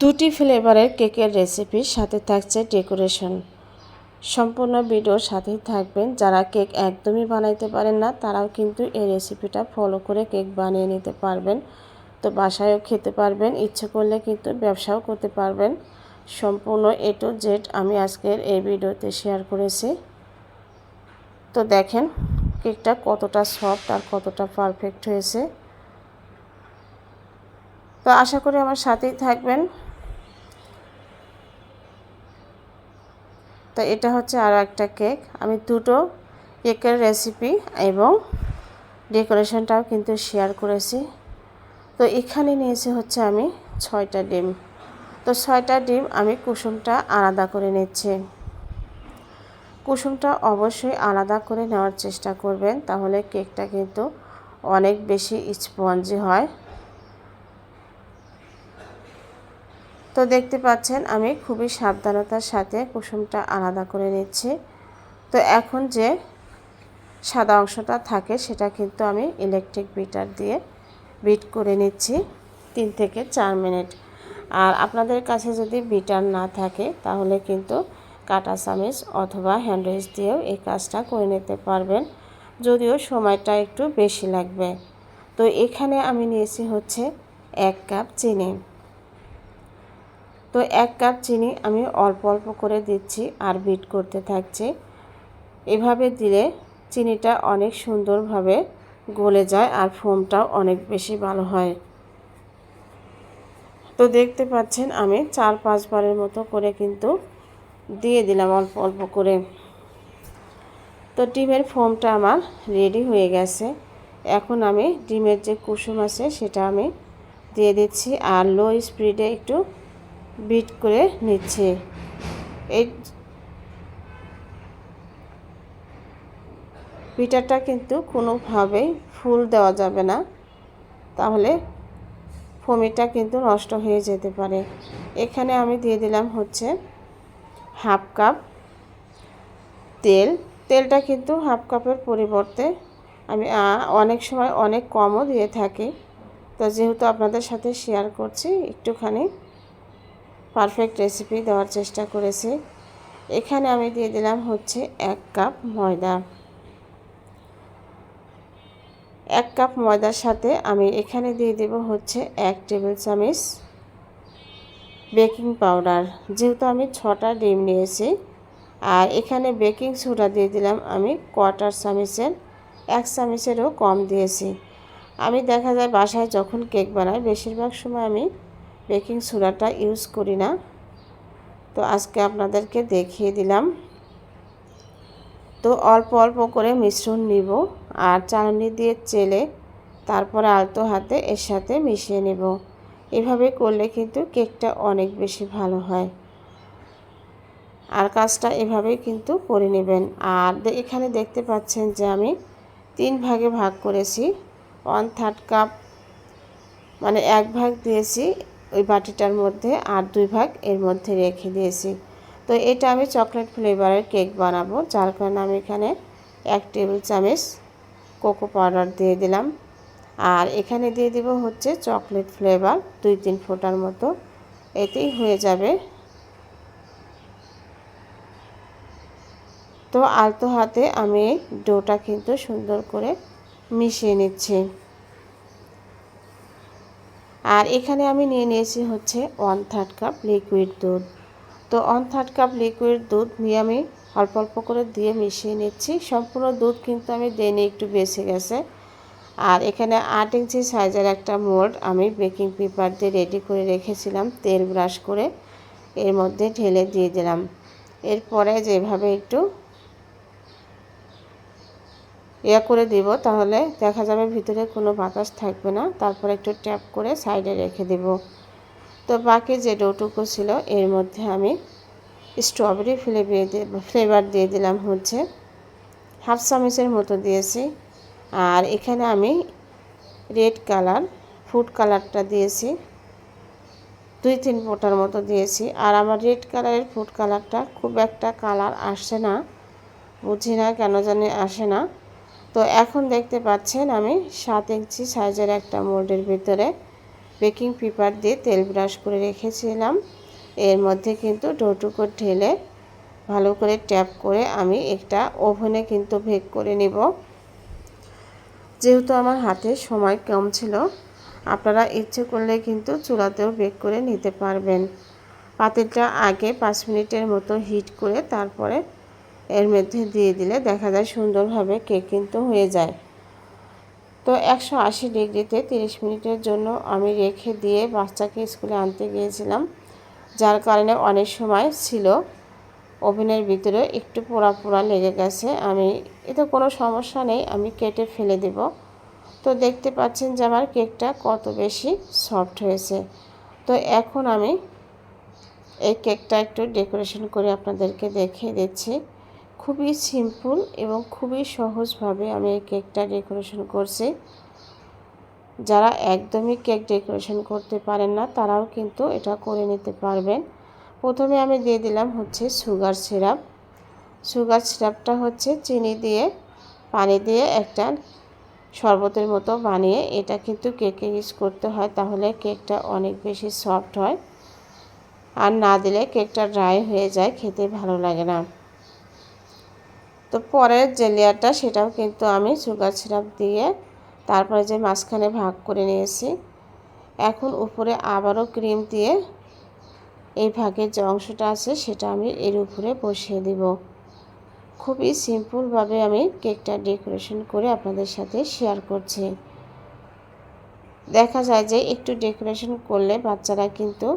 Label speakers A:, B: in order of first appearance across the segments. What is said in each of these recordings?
A: দুটি ফ্লেভারের কেকের রেসিপির সাথে থাকছে ডেকোরেশন সম্পূর্ণ ভিডিওর সাথেই থাকবেন। যারা কেক একদমই বানাইতে পারেন না, তারাও কিন্তু এই রেসিপিটা ফলো করে কেক বানিয়ে নিতে পারবেন। তো বাসায়ও খেতে পারবেন, ইচ্ছে করলে কিন্তু ব্যবসাও করতে পারবেন। সম্পূর্ণ এ টু জেড আমি আজকের এই ভিডিওতে শেয়ার করেছি। তো দেখেন, কেকটা কতটা সফট আর কতটা পারফেক্ট হয়েছে। তো আশা করি আমার সাথেই থাকবেন। তো এটা হচ্ছে আরও একটা কেক। আমি দুটো কেকের রেসিপি এবং ডেকোরেশনটাও কিন্তু শেয়ার করেছি। তো এখানে নিয়েছি হচ্ছে আমি ছয়টা ডিম। তো ছয়টা ডিম আমি কুসুমটা আলাদা করে নিচ্ছি। কুসুমটা অবশ্যই আলাদা করে নেওয়ার চেষ্টা করবেন, তাহলে কেকটা কিন্তু অনেক বেশি স্পঞ্জি হয়। তো দেখতে পাচ্ছেন, আমি খুবই সাবধানতার সাথে কুসুমটা আলাদা করে নিচ্ছি। তো এখন যে সাদা অংশটা থাকে, সেটা কিন্তু আমি ইলেকট্রিক বিটার দিয়ে বিট করে নিচ্ছি তিন থেকে চার মিনিট। আর আপনাদের কাছে যদি বিটার না থাকে, তাহলে কিন্তু কাটা চামিচ অথবা হ্যান্ডউইচ দিয়েও এই কাজটা করে নিতে পারবেন। যদিও সময়টা একটু বেশি লাগবে। তো এখানে আমি নিয়েছি হচ্ছে এক কাপ চিনি। তো এক কাপ চিনি আমি অল্প অল্প করে দিচ্ছি আর বিট করতে থাকছি। এভাবে দিলে চিনিটা অনেক সুন্দরভাবে গলে যায় আর ফোমটাও অনেক বেশি ভালো হয়। তো দেখতে পাচ্ছেন আমি চার পাঁচবারের মতো করে কিন্তু দিয়ে দিলাম অল্প অল্প করে। তো ডিমের ফোমটা আমার রেডি হয়ে গেছে। এখন আমি ডিমের যে কুসুম আছে সেটা আমি দিয়ে দিচ্ছি আর লো স্পিডে একটু বিট করে নিচ্ছে। এই পিঠাটা কিন্তু কোনোভাবেই ফুল দেওয়া যাবে না। তাহলে ফমিটা কিন্তু নষ্ট হয়ে যেতে পারে। এখানে আমি দিয়ে দিলাম হচ্ছে হাফ কাপ তেল। তেলটা কিন্তু হাফ কাপের পরিবর্তে আমি অনেক সময় অনেক কমও দিয়ে থাকি। তো যেহেতু আপনাদের সাথে শেয়ার করছি, একটুখানি পারফেক্ট রেসিপি দেওয়ার চেষ্টা করেছি। এখানে আমি দিয়ে দিলাম হচ্ছে এক কাপ ময়দা। এক কাপ ময়দার সাথে আমি এখানে দিয়ে দেব হচ্ছে এক টেবিল চামচ বেকিং পাউডার। যেহেতু আমি ছটা ডিম নিয়েছি, আর এখানে বেকিং সোডা দিয়ে দিলাম আমি কোয়ার্টার চামচের, এক চামচেরও কম দিয়েছি। আমি দেখা যায় বাসায় যখন কেক বানাই, বেশিরভাগ সময় আমি বেকিং সোডাটা ইউজ করি না। তো আজকে আপনাদেরকে দেখিয়ে দিলাম। তো অল্প অল্প করে মিশ্রণ নিব আর চালনি দিয়ে চেলে তারপরে আলতো হাতে এর সাথে মিশিয়ে নেব। এভাবে করলে কিন্তু কেকটা অনেক বেশি ভালো হয়। আর কাজটা এভাবেই কিন্তু করে নেবেন। আর এখানে দেখতে পাচ্ছেন যে আমি তিন ভাগে ভাগ করেছি। ওয়ান থার্ড কাপ মানে এক ভাগ দিয়েছি ওই বাটিটার মধ্যে আর দুই ভাগ এর মধ্যে রেখে দিয়েছি। তো এটা আমি চকলেট ফ্লেভারের কেক বানাবো, যার কারণে আমি এখানে এক টেবিল চামচ কোকো পাউডার দিয়ে দিলাম। আর এখানে দিয়ে দিব হচ্ছে চকলেট ফ্লেভার দুই তিন ফোটার মতো। এতেই হয়ে যাবে। তো আলতো হাতে আমি ডোটা কিন্তু সুন্দর করে মিশিয়ে নিচ্ছি। আর এখানে আমি নিয়ে নিয়েছি হচ্ছে ওয়ান থার্ড কাপ লিকুইড দুধ। তো ওয়ান থার্ড কাপ লিকুইড দুধ নিয়ে আমি অল্প অল্প করে দিয়ে মিশিয়ে নিচ্ছি। সম্পূর্ণ দুধ কিন্তু আমি দেনে একটু বেঁচে গেছে। আর এখানে আট ইঞ্চি সাইজের একটা মোল্ড আমি বেকিং পেপার দিয়ে রেডি করে রেখেছিলাম, তেল ব্রাশ করে এর মধ্যে ঢেলে দিয়ে দিলাম। এরপরে যেভাবে একটু ইয়ে করে দিব, তাহলে দেখা যাবে ভিতরে কোনো বাতাস থাকবে না। তারপর একটু ট্যাপ করে সাইডে রেখে দেব। তো বাকি যে ডোটুকু ছিল, এর মধ্যে আমি স্ট্রবেরি ফ্লেভার দিয়ে ফ্লেভার দিয়ে দিলাম হচ্ছে হাফ চামচের মতো দিয়েছি। আর এখানে আমি রেড কালার, ফুড কালারটা দিয়েছি। দুই তিন ফোটার মতো দিয়েছি। আর আমার রেড কালারের ফুড কালারটা খুব একটা কালার আসে না, বুঝি না কেন জানি আসে না। তো এখন দেখতে পাচ্ছেন আমি সাত ইঞ্চি সাইজের একটা মোল্ডের ভিতরে বেকিং পেপার দিয়ে তেল ব্রাশ করে রেখেছিলাম। এর মধ্যে কিন্তু ডোটুকো ঢেলে ভালো করে ট্যাপ করে আমি একটা ওভেনে কিন্তু ভেক করে নিব। যেহেতু আমার হাতে সময় কম ছিল, আপনারা ইচ্ছে করলে কিন্তু চুলাতেও বেক করে নিতে পারবেন। পাতিলটা আগে পাঁচ মিনিটের মতো হিট করে তারপরে এর মধ্যে দিয়ে দিলে দেখা যায় সুন্দরভাবে কেক কিন্তু হয়ে যায়। তো একশো আশি ডিগ্রিতে তিরিশ মিনিটের জন্য আমি রেখে দিয়ে বাচ্চাকে স্কুলে আনতে গিয়েছিলাম, যার কারণে অনেক সময় ছিল। ওভেনের ভিতরে একটু পোড়া পোড়া লেগে গেছে। আমি এতে কোনো সমস্যা নেই, আমি কেটে ফেলে দেব। তো দেখতে পাচ্ছেন যে আমার কেকটা কত বেশি সফট হয়েছে। তো এখন আমি এই কেকটা একটু ডেকোরেশন করে আপনাদেরকে দেখিয়ে দিচ্ছি। খুবই সিম্পল এবং খুবই সহজভাবে আমি এই কেকটা ডেকোরেশন করছি। যারা একদমই কেক ডেকোরেশন করতে পারেন না, তারাও কিন্তু এটা করে নিতে পারবেন। প্রথমে আমি দিয়ে দিলাম হচ্ছে সুগার সিরাপ সুগার সিরাপটা হচ্ছে চিনি দিয়ে, পানি দিয়ে একটা শরবতের মতো বানিয়ে এটা কিন্তু কেকে ইউজ করতে হয়, তাহলে কেকটা অনেক বেশি সফট হয়। আর না দিলে কেকটা ড্রাই হয়ে যায়, খেতে ভালো লাগে না। তো পরের যে লেয়ারটা সেটাও কিন্তু আমি সুগার সিরাপ দিয়ে তারপরে যে মাঝখানে ভাগ করে নিয়েছি। এখন উপরে আবারও ক্রিম দিয়ে এই ভাগের যে অংশটা আছে সেটা আমি এর উপরে বসিয়ে দিব। খুবই সিম্পলভাবে আমি কেকটা ডেকোরেশন করে আপনাদের সাথে শেয়ার করছি। দেখা যায় যে একটু ডেকোরেশন করলে বাচ্চারা কিন্তু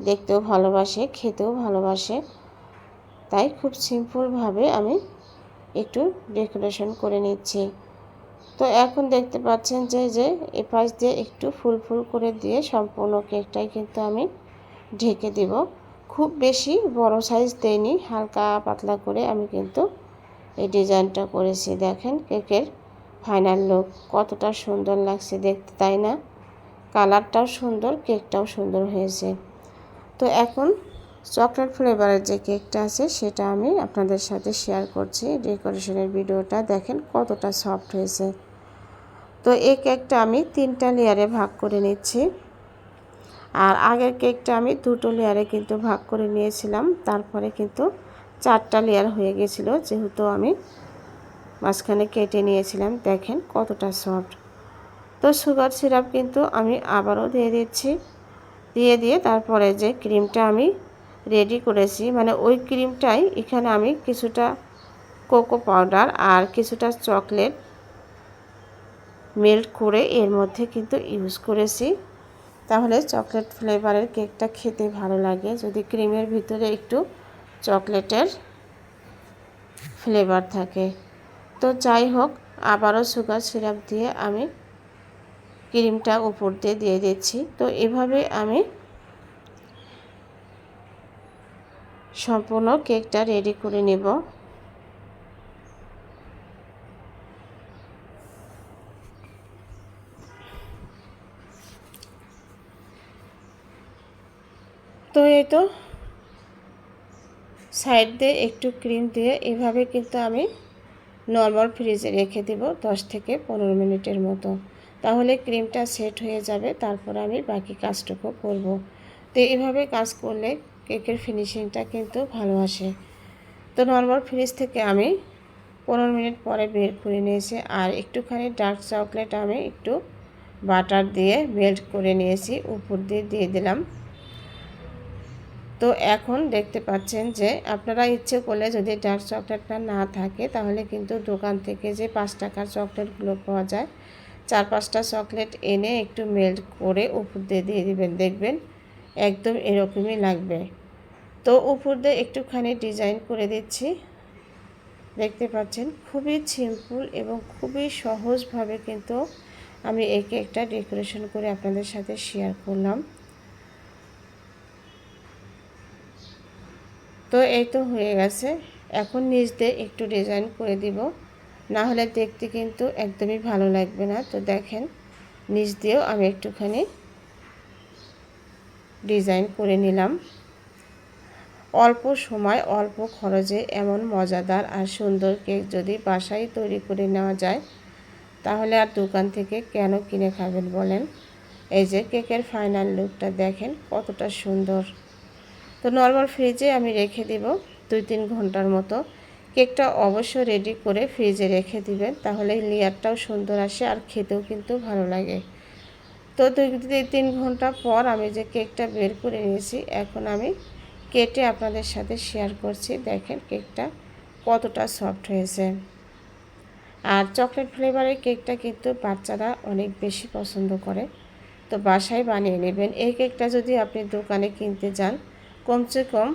A: দেখতেও ভালোবাসে, খেতেও ভালোবাসে। তাই খুব সিম্পলভাবে আমি একটু ডেকোরেশন করে নিচ্ছি। তো এখন দেখতে পাচ্ছেন যে যে এ পাশ দিয়ে একটু ফুল ফুল করে দিয়ে সম্পূর্ণ কেকটাই কিন্তু আমি ঢেকে দেব। খুব বেশি বড় সাইজ দেয়নি হালকা পাতলা করে আমি কিন্তু এই ডিজাইনটা করেছি। দেখেন কেকের ফাইনাল লুক কতটা সুন্দর লাগছে দেখতে, তাই না? কালারটাও সুন্দর, কেকটাও সুন্দর হয়েছে। তো এখন চকলেট ফ্লেভারের যে কেকটা আছে, সেটা আমি আপনাদের সাথে শেয়ার করছি। ডেকোরেশনের ভিডিওটা দেখেন কতটা সফট হয়েছে। তো এই কেকটা আমি তিনটা লেয়ারে ভাগ করে নিচ্ছি। আর আগের কেকটা আমি দুটো লেয়ারে কিন্তু ভাগ করে নিয়েছিলাম। তারপরে কিন্তু চারটা লেয়ার হয়ে গেছিল, যেহেতু আমি মাঝখানে কেটে নিয়েছিলাম। দেখেন কতটা সফট তো সুগার সিরাপ কিন্তু আমি আবারও দিয়ে দিচ্ছি। দিয়ে দিয়ে তারপরে যে ক্রিমটা আমি রেডি করেছি। মানে ওই ক্রিমটাই এখানে আমি কিছুটা কোকো পাউডার আর কিছুটা চকলেট মেল্ট করে এর মধ্যে কিন্তু ইউজ করেছি। তাহলে চকলেট ফ্লেভারের কেকটা খেতে ভালো লাগে। যদি ক্রিমের ভিতরে একটু চকলেটের ফ্লেভার থাকে। তো যাই হোক, আবারও সুগার সিরাপ দিয়ে আমি ক্রিমটা উপর দিয়ে দিয়ে দিচ্ছি। তো এভাবে আমি সম্পূর্ণ কেকটা রেডি করে নেব। তো এই তো সাইড দিয়ে একটু ক্রিম দিয়ে এভাবে কিন্তু আমি নর্মাল ফ্রিজে রেখে দেব দশ থেকে পনেরো মিনিটের মতো। তাহলে ক্রিমটা সেট হয়ে যাবে, তারপর আমি বাকি কাজটুকু করব। তো এইভাবে কাজ করলে কেকের ফিনিশিংটা কিন্তু ভালো আসে। তো নর্মাল ফ্রিজ থেকে আমি পনেরো মিনিট পরে বের করে নিয়েছি আর একটুখানি ডার্ক চকলেট আমি একটু বাটার দিয়ে মেল্ট করে নিয়েছি, উপর দিয়ে দিয়ে দিলাম। তো এখন দেখতে পাচ্ছেন যে আপনারা ইচ্ছে করলে যদি ডার্ক চকলেটটা না থাকে তাহলে কিন্তু দোকান থেকে যে পাঁচ টাকার চকলেটগুলো পাওয়া যায়, চার পাঁচটা চকলেট এনে একটু মেল্ট করে উপর দিয়ে দিয়ে দিবেন। দেখবেন একদম এরকমই লাগবে। তো উপর দিয়ে একটুখানি ডিজাইন করে দিচ্ছি। দেখতে পাচ্ছেন, খুবই সিম্পল এবং খুবই সহজভাবে কিন্তু আমি এই একটা ডেকোরেশন করে আপনাদের সাথে শেয়ার করলাম। তো এই তো হয়ে গেছে। এখন নিচ দিয়ে একটু ডিজাইন করে দিব। না হলে দেখতে কিন্তু একদমই ভালো লাগবে না। তো দেখেন নিচ দিয়েও আমি একটুখানি ডিজাইন করে নিলাম। অল্প সময়, অল্প খরচে এমন মজাদার আর সুন্দর কেক যদি বাসায় তৈরি করে নেওয়া যায়, তাহলে আর দোকান থেকে কেন কিনে খাবেন বলেন? এই যে কেকের ফাইনাল লুকটা দেখেন, কতটা সুন্দর। তো নর্মাল ফ্রিজে আমি রেখে দিব দুই তিন ঘণ্টার মতো। কেকটা অবশ্য রেডি করে ফ্রিজে রেখে দিবেন, তাহলে লেয়ারটাও সুন্দর আসে আর খেতেও কিন্তু ভালো লাগে। তো দুই তিন ঘণ্টা পর আমি যে কেকটা বের করে নিয়েছি, এখন আমি কেটে আপনাদের সাথে শেয়ার করছি। দেখেন কেকটা কতটা সফট হয়েছে। আর চকলেট ফ্লেভারের কেকটা কিন্তু বাচ্চারা অনেক বেশি পছন্দ করে। তো বাসায় বানিয়ে নেবেন। এই কেকটা যদি আপনি দোকানে কিনতে যান, কমসে কম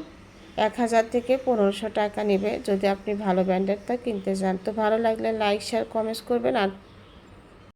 A: এক হাজার থেকে পনেরোশো টাকা নেবে। যদি আপনি ভালো ব্র্যান্ডেরটা কিনতে চান তো ভালো লাগলে লাইক শেয়ার কমেন্টস করবেন। আর